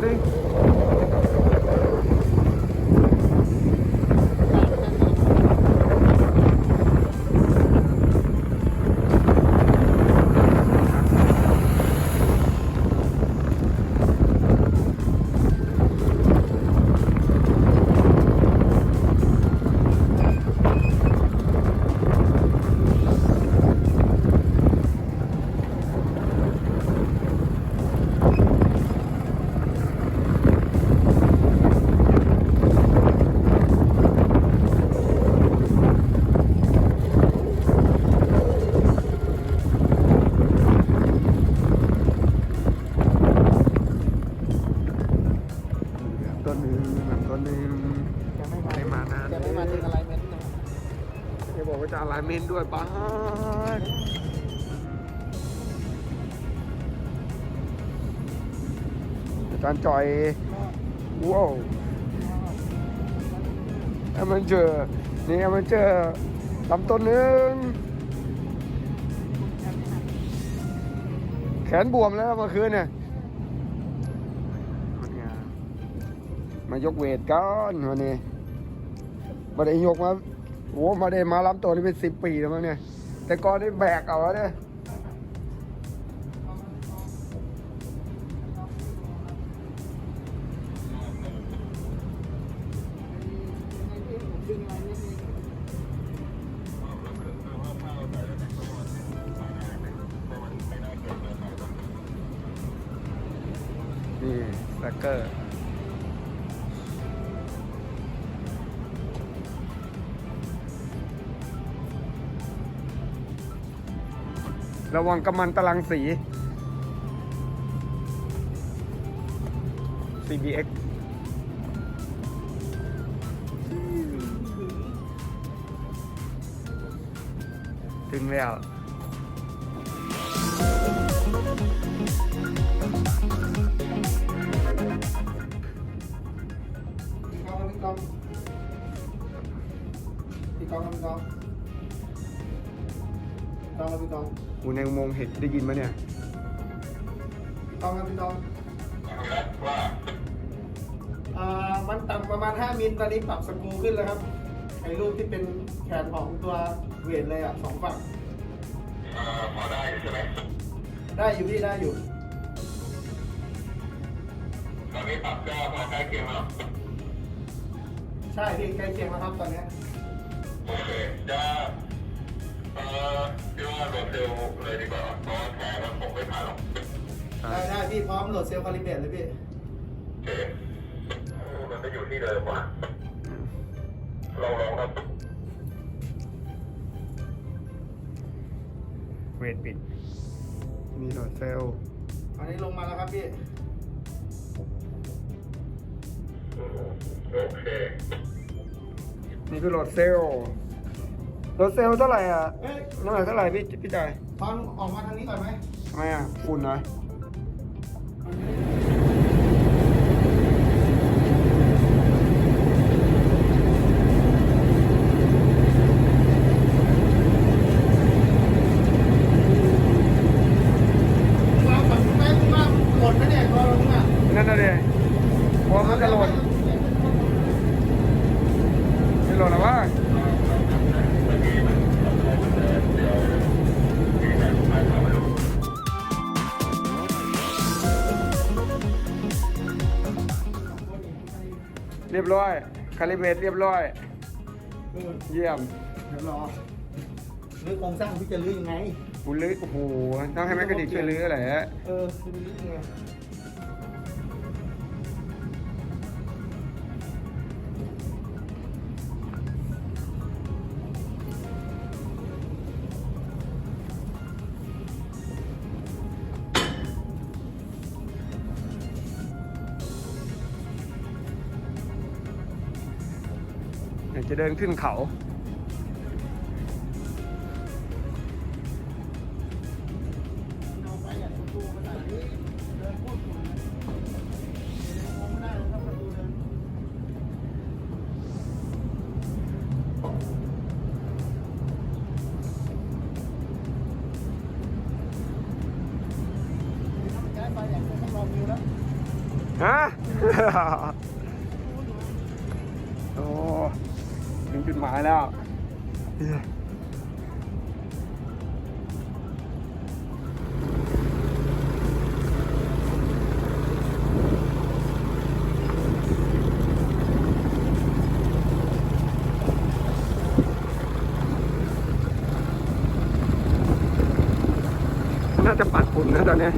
ปู ไม่มาไม่มานานจะไม่มาถึงอะไรเมนต์นะจะบอกว่าจะอะไรเมนด้วยป้าอาจารย์จอยว้าวเอมันเจอนี่เอมันเจอลำต้นหนึ่งแขนบวมแล้วเมื่อคืนเนี่ยมายกเวทกันวันนี้ มาได้ยกมาโอ้มาได้มาล้ำตัวนี่เป็นสิบปีแล้วมั้งเนี่ย แต่ก่อนได้แบกเอาเนี่ยดึงอะไรนิดนึงนี่สแต็กเกอร์ ระวังกำมันตรังสี CBX ถึงแล้ว พี่กองพี่กองอูในอุโมงค์เห็ดได้ยินไหมเนี่ยพี่กองพี่กองอ่ามันต่ำประมาณ 5มิลตอนนี้ปรับสกรูขึ้นแล้วครับไอ้รูปที่เป็นแขนของตัวเวทเลยอะสองฝั่งพอได้ใช่ไหมได้อยู่พี่ได้อยู่ตอนนี้ปรับก็พอใกล้เคียงแล้วใช่พี่ใกล้เคียงแล้วครับตอนเนี้ยโอเคจะ เอ่อพี่ว่าโหลดเร็วเลยดีกว่าเพราะว่าแพ้แล้วผมไม่ผ่านหรอกได้ได้พี่พร้อมโหลดเซลล์คาลิเบรตเลยพี่ โอเคมันจะอยู่ที่เดิมว่ะลองลองครับ เวทปิด มีโหลดเซลล์อันนี้ลงมาแล้วครับพี่ โอเค นี่คือโหลดเซลล์ โหลดเซลล์เท่าไหร่อะเอ้ยน้ำหนักเท่าไหร่พี่พี่จายตอนออกมาทางนี้ก่อนไหมทำไมอะฝุ่นเหรอมาฝันแม่งมากหมดนะเนี่ยตอนลงอะนั่นน่ะดิพอมันจะโหลดจะโหลดหรอวะ รียบร้อย คาลิเบรตเรียบร้อยเออเยี่ยมเดี๋ยวรอรื้อโครงสร้างพี่จะรื้อยังไง กูลื้อโอ้โหต้องให้แม่กระดิกช่วยลื้อแหละ เออจะรื้อยังไง จะเดินขึ้นเขา ฮะ งจุดหมายแล้ว น่าจะปัดฝุ่นนะตอนนี้